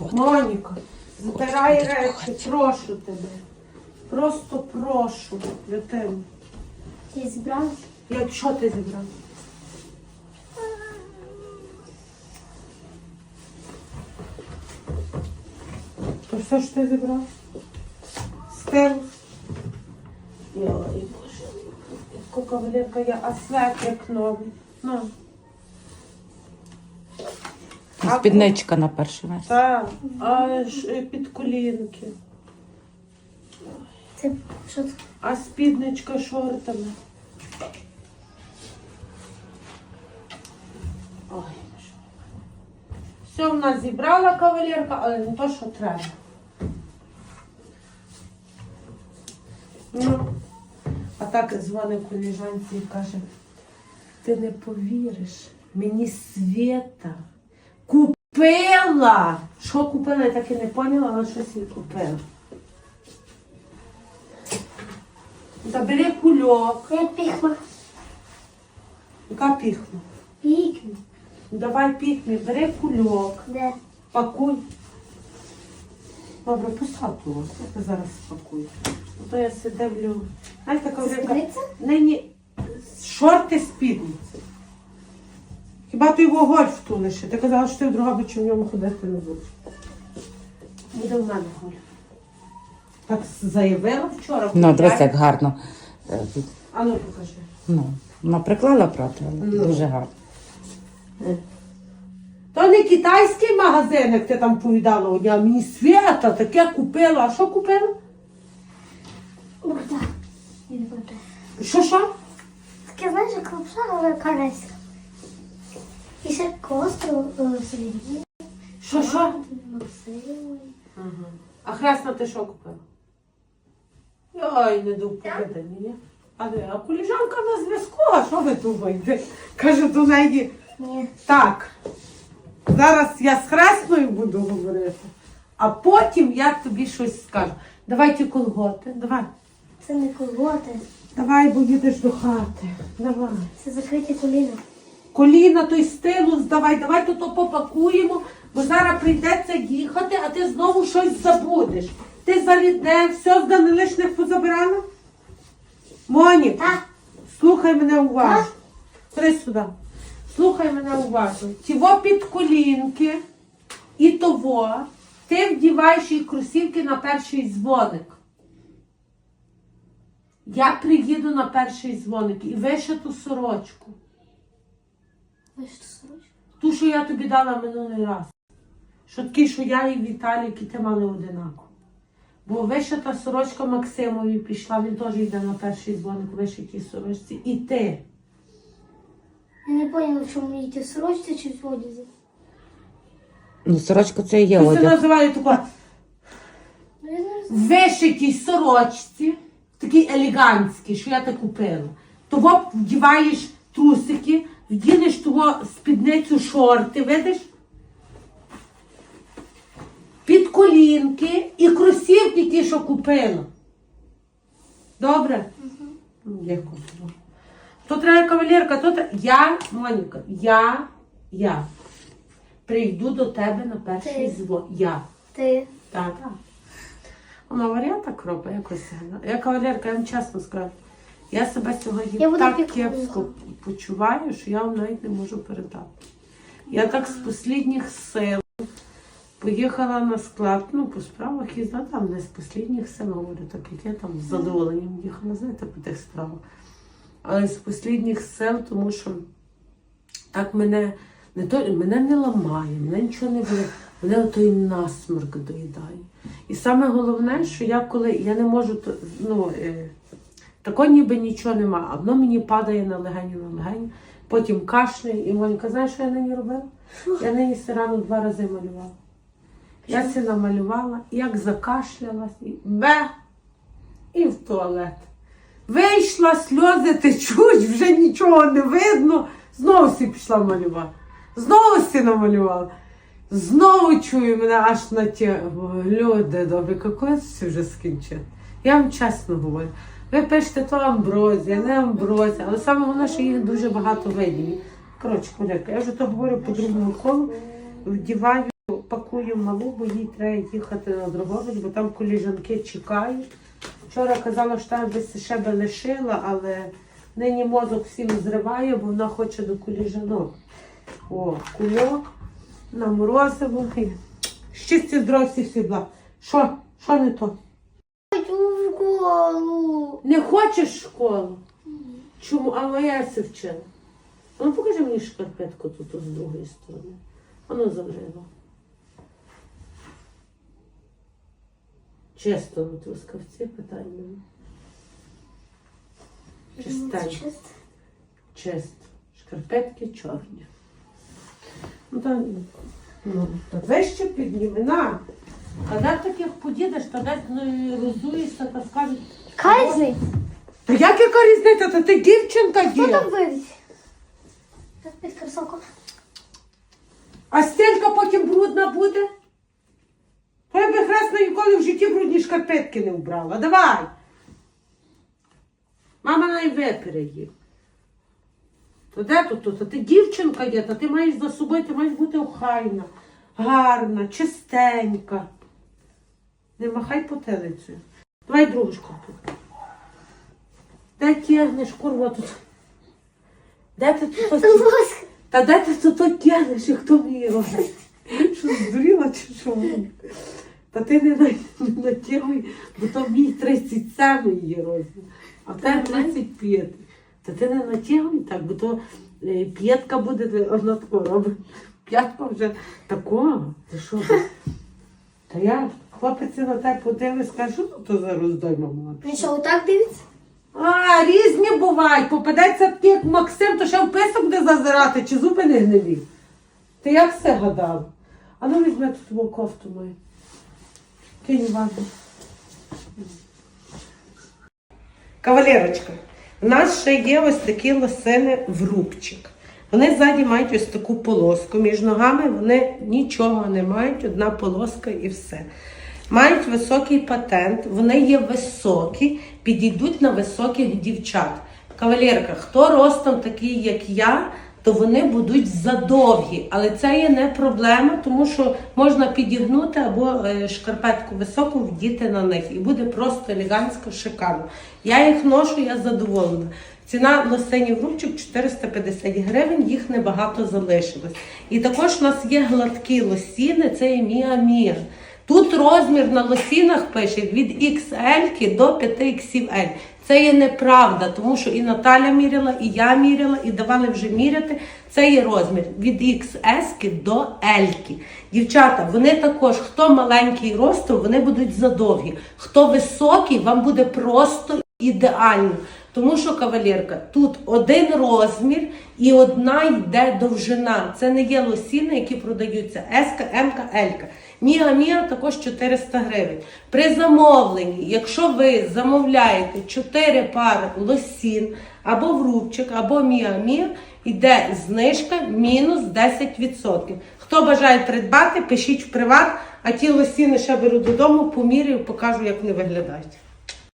Моніка, збирай речі, прошу тебе. Просто прошу дитину. Ти зібрав? Як що ти зібрав? То все ж ти зібрав? Стелу? Йой, боже, яка кавалерка я, а свет як новий. Ну. А Спідничка на перший раз. Так, а ж е, під колінки. Це що це? А спідничка шортами. Ой. Все в нас зібрала кавалерка, але не то, що треба. Ну, а так дзвонить коліжанці і каже, ти не повіриш, мені Света купила. Що купила, я так і не поняла, але щось їй купила. Та бери кульок. Це піхма. Яка піхну? Пікні. Давай пікни, бери кульок, Де? пакуй. Добре, постав того, я зараз спакую. А то я си дивлю. Знаєте, кавалерка, сприця? нині шорти спідниці. Хіба ти його гольф ту? Ти казала, що ти в Другобичі в ньому ходити не будеш. Буде в мене гольф. Так заявила вчора. Ну, дивись, як гарно. е, тут, А ну покажи. Ну, вона приклала правда, але Ну. дуже гарно. То не китайський магазин, як ти там повідала одня, мені свята таке купила. А що купила? Ух, так. Що що? Таке, знаєш, як лапша, але корейська. І ще костро середні. Що що? Максимовий. А хресна ти що купила? Ой, не повідання. А де? А коліжанка на зв'язку, а що ви думаєте? Каже до неї, Ні. так, зараз я з хресною буду говорити, а потім я тобі щось скажу. Давай ті колготи, давай. Це не колготи. Давай, бо їдеш до хати. Давай. Це закриті коліна. Коліна той стилус давай, давай тут то попакуємо, бо зараз прийдеться їхати, а ти знову щось забудеш. Ти залідне, все з Данилишних позабирала? Моніка, слухай мене уважно. Три сюди. Слухай мене уважно. Тіво під колінки і того ти вдіваєш їх кросівки на перший дзвоник. Я приїду на перший дзвоник і вишиту сорочку. Що? Ту, що я тобі дала минулий раз. Що такі, що я і Віталій, які ти мали одинаково. Бо вишита сорочка Максимові пішла, він теж йде на перший дзвоник вишитій сорочці. І ти. Я не поняла, в чому мені йти сорочці чи в одязі. Ну, сорочка це і є Це одяг. називають тако Ну, я не розумію. в вишитій сорочці, такій елегантській, що я те купила. Того вдіваєш трусики, вдінеш того спідницю шорти, видиш? Під колінки і кросівки ті, що купила. Добре? Ну, Дякую. То треба кавалерка, то треба. Я, Моніка, я, я прийду до тебе на перший Ти. дзвон. Я. Ти. Так, так. Вона варіант так робить, якось. Я кавалерка, я вам чесно скажу. Я себе сьогодні Я так кепсько почуваю, що я вам навіть не можу передати. Я так з останніх сил поїхала на склад, ну, по справах їздила там, не з останніх сил, говорю, так як я там з задоволенням їхала, знаєте, по тих справах. Але з останніх сил, тому що так мене не то, мене не ламає, мене нічого не буде, мене той насморк доїдає. І саме головне, що я коли я не можу, ну, такого ніби нічого нема, а воно мені падає на легені, на легені, потім кашляє, і Монька, знаєш, що я нині робила? Я нині сирану два рази малювала. Я це намалювала, як закашлялась, і бе, і в туалет. Вийшла, сльози течуть, вже нічого не видно. Знову сі пішла малювати. Знову сі намалювала. Знову чую мене аж на ті. Люди добрі, коли це вже скінчити? Я вам чесно говорю. Ви пишете то амброзія, не амброзія, але саме головне, що їх дуже багато видів. Коротше, колірка, я вже то говорю по другому колу, вдіваю, пакую. малу, бо їй треба їхати на Дрогобич, бо там коліжанки чекають. Вчора казала, що там би ще би лишила, але нині мозок всім зриває, бо вона хоче до коліжанок. О, кульок, на морозиво. і Щасті здоров'я всі бла. Що? Що не то? Школу. Не хочеш в школу? Чому? А моя се вчила. А Ну покажи мені шкарпетку тут з другої сторони. Воно закрило. Чисто на трускавці питай мене. Чистенько. Чисто. Шкарпетки чорні. Ну та, ну, та вище підніми, на. А де таких подідеш, та десь ну, розуєшся та скажуть. Кайзний. Та як яка різниця? Та ти дівчинка Хто є. там виріс? Під кросовком. А стелька потім брудна буде. То я би хресно ніколи в житті брудні шкарпетки не вбрала. Давай. Мама най випере їх. То де тут? Та ти дівчинка є, та ти маєш за собою, ти маєш бути охайна, гарна, чистенька. Не махай потилицею. Давай другу шкарпетку. Де тягнеш, курва тут? Де ти тут? Та де ти тут то тягнеш, і хто мені робить? Що здуріла чи що? Та ти не, на, не натягуй, бо то мій 37 є розмір, а тебе 35. Та ти не натягуй так, бо то е, п'ятка буде, вона тако робить. П'ятка вже такого. Ти що? Та я, хлопець на тебе подивись, скаже, що то за роздой мама? Він що, отак дивиться? А, різні бувають. Попадеться такий, як Максим, то ще в писок буде зазирати, чи зуби не гнилі. Ти як все гадав? А ну візьми тут твою кофту мою. Кинь в ванну. Кавалерочка, у нас ще є ось такі лосини в рубчик. Вони ззаді мають ось таку полоску. Між ногами вони нічого не мають, одна полоска і все. Мають високий патент, вони є високі, підійдуть на високих дівчат. Кавалерка, хто ростом такий, як я, то вони будуть задовгі. Але це є не проблема, тому що можна підігнути або е, шкарпетку високу вдіти на них. І буде просто елегантсько, шикарно. Я їх ношу, я задоволена. Ціна лосинів рубчик 450 гривень, їх небагато залишилось. І також у нас є гладкі лосіни, це є Міа Міа. Тут розмір на лосінах пише від XL до 5XL. Це є неправда, тому що і Наталя міряла, і я міряла, і давали вже міряти. Це є розмір від XS до L. Дівчата, вони також, хто маленький ростом, вони будуть задовгі. Хто високий, вам буде просто ідеально. Тому що кавалерка, тут один розмір і одна йде довжина. Це не є лосіни, які продаються S, М, L. Міга Міга також 400 гривень. При замовленні, якщо ви замовляєте 4 пари лосін або в рубчик, або Міга Міга, йде знижка мінус 10%. Хто бажає придбати, пишіть в приват, а ті лосіни ще беру додому, поміряю, покажу, як вони виглядають.